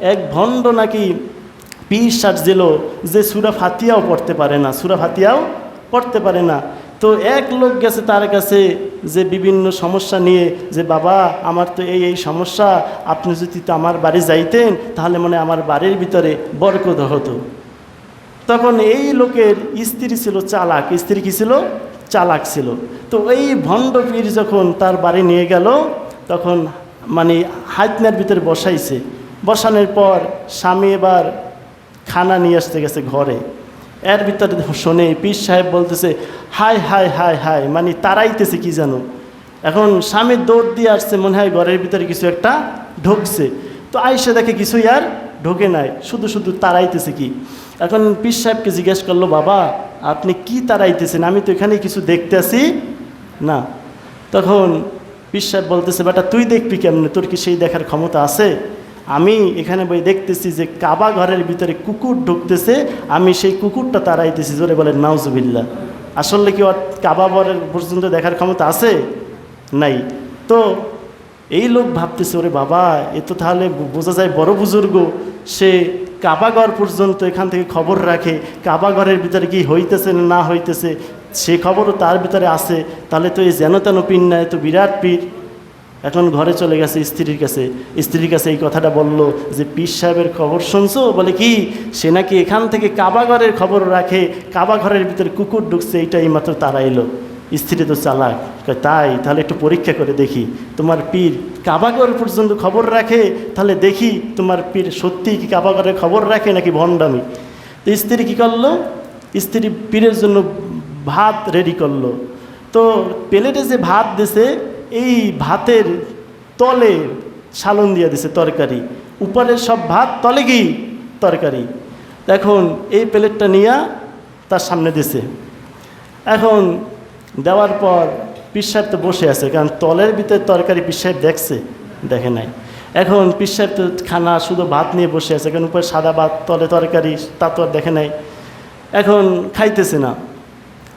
এক ভণ্ড নাকি পীর সাজছিল যে সুরা ফাতিয়াও পড়তে পারে না, সুরা ফাতিয়াও পড়তে পারে না। তো এক লোক গেছে তার কাছে যে বিভিন্ন সমস্যা নিয়ে যে, বাবা, আমার তো এই এই সমস্যা, আপনি যদি তো আমার বাড়ি যাইতেন, তাহলে মনে আমার বাড়ির ভিতরে বরকত হতো। তখন এই লোকের স্ত্রী ছিল চালাক। স্ত্রী কি ছিল? চালাক ছিল। তো এই ভণ্ড পীর যখন তার বাড়ি নিয়ে গেল, তখন মানে হাতনার ভিতরে বসাইছে। বসানোর পর স্বামী এবার খানা নিয়ে আসতে গেছে ঘরে। এর ভিতরে শোনে পীর সাহেব বলতেছে হাই হাই হাই হাই মানে তারাইতেছে কি জানো এখন স্বামীর দৌড় দিয়ে আসছে, মনে হয় ঘরের ভিতরে কিছু একটা ঢুকছে। তো আইসে দেখে কিছুই আর ঢোকে নাই, শুধু শুধু তারাইতেছে কি? এখন পীর সাহেবকে জিজ্ঞেস করল, বাবা, আপনি কি তারাইতেছেন? আমি তো এখানে কিছু দেখতে আসি না। তখন পীর সাহেব বলতেছে, বেটা, তুই দেখবি কেমনে? তোর কি সেই দেখার ক্ষমতা আছে? আমি এখানে বই দেখতেছি যে কাবা ঘরের ভিতরে কুকুর ঢুকতেছে, আমি সেই কুকুরটা তাড়াইতেছি, জোরে বলে নাউজুবিল্লা আসলে কি কাবা ঘরের পর্যন্ত দেখার ক্ষমতা আছে? নাই। তো এই লোক ভাবতেছে, ওরে বাবা, এ তো তাহলে বোঝা যায় বড় বুজুর্গ। সে কাবাগর পর্যন্ত এখান থেকে খবর রাখে কাবাগরের ভিতরে কি হইতেছে না হইতেছে? সে খবরও তার ভিতরে আছে। তাহলে তো এই যেন তেন পীর না, এ তো বিরাট পীর। এখন ঘরে চলে গেছে স্ত্রীর কাছে। স্ত্রীর কাছে এই কথাটা বলল যে, পীর সাহেবের খবর শুনছো? বলে, কি? সে নাকি এখান থেকে কাবাঘরের খবর রাখে। কাবাঘরের ভিতরে কুকুর ঢুকছে, এইটাই মাত্র তারা এলো। স্ত্রী তো চালাক। তাই? তাহলে একটু পরীক্ষা করে দেখি। তোমার পীর কাবাগর পর্যন্ত খবর রাখে? তাহলে দেখি তোমার পীর সত্যিই কি কাবাগরের খবর রাখে নাকি ভণ্ডামি? তো স্ত্রী কী করল? স্ত্রী পীরের জন্য ভাত রেডি করল। তো প্লেটে যে ভাত দিছে এই ভাতের তলে সালন দিয়ে দিছে তরকারি। উপরের সব ভাত তলে কি তরকারি। এখন এই প্লেটটা নিয়ে তার সামনে দিছে। এখন দেওয়ার পর পীর সাহেব তো বসে আছে, কারণ তলের ভিতরে তরকারি পীর সাহেব দেখছে, দেখে নাই। এখন পীর সাহেব তো খানা, শুধু ভাত নিয়ে বসে আছে, কারণ উপরে সাদা ভাত, তলে তরকারি, তা তো আর দেখে নাই। এখন খাইতেছে না।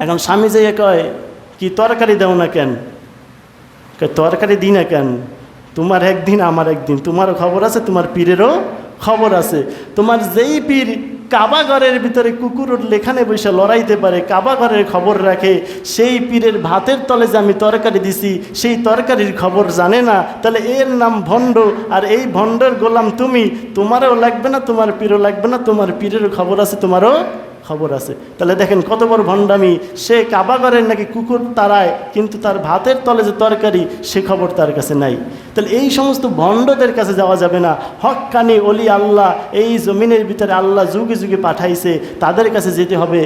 এখন স্বামী যাইয়া কয়, কি তরকারি দেও না কেন? তরকারি দিই না কেন? তোমার একদিন, আমার একদিন। তোমারও খবর আছে? তোমার পীরেরও খবর আছে। তোমার যেই পীর কাবাঘরের ভিতরে কুকুর উঠলে এখানে বসে লড়াইতে পারে কাবাঘরের খবর রাখে, সেই পীরের ভাতের তলে যে আমি তরকারি দিছি, সেই তরকারির খবর জানে না। তাহলে এর নাম ভণ্ড। আর এই ভণ্ডের গোলাম তুমি, তোমারও লাগবে না, তোমার পীরও লাগবে না, তোমার পীরেরও খবর আছে, তোমারও খবর আছে। তাহলে দেখেন কত বড় ভণ্ডামি। সে কাবাগরের নাকি কুকুর তারায়, কিন্তু তার ভাতের তলে যে তরকারি, সে খবর তার কাছে নাই। তাহলে এই সমস্ত ভণ্ডদের কাছে যাওয়া যাবে না। হকানি অলি আল্লাহ এই জমিনের ভিতরে আল্লাহ যুগে যুগে পাঠাইছে, তাদের কাছে যেতে হবে।